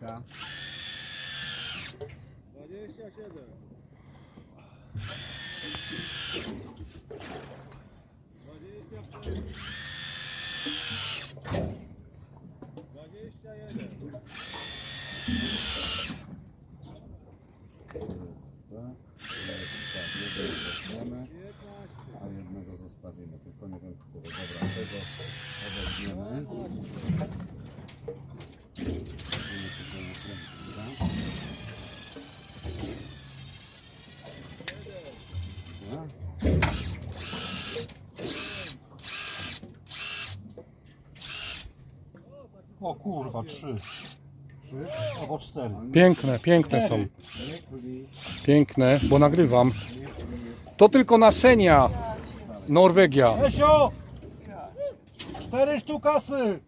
Uwaga. 27. Dwadzieścia jeden. Weźmiemy, a jednego zostawimy. Tylko nie wiem, który. Dobra, tego weźmiemy. Weźmiemy tutaj na kręgu, dobra? Dobra. O kurwa, trzy. Trzy albo cztery. Piękne, piękne są. Piękne, bo nagrywam. To tylko na Senia. Norwegia. Esio! Cztery sztukasy!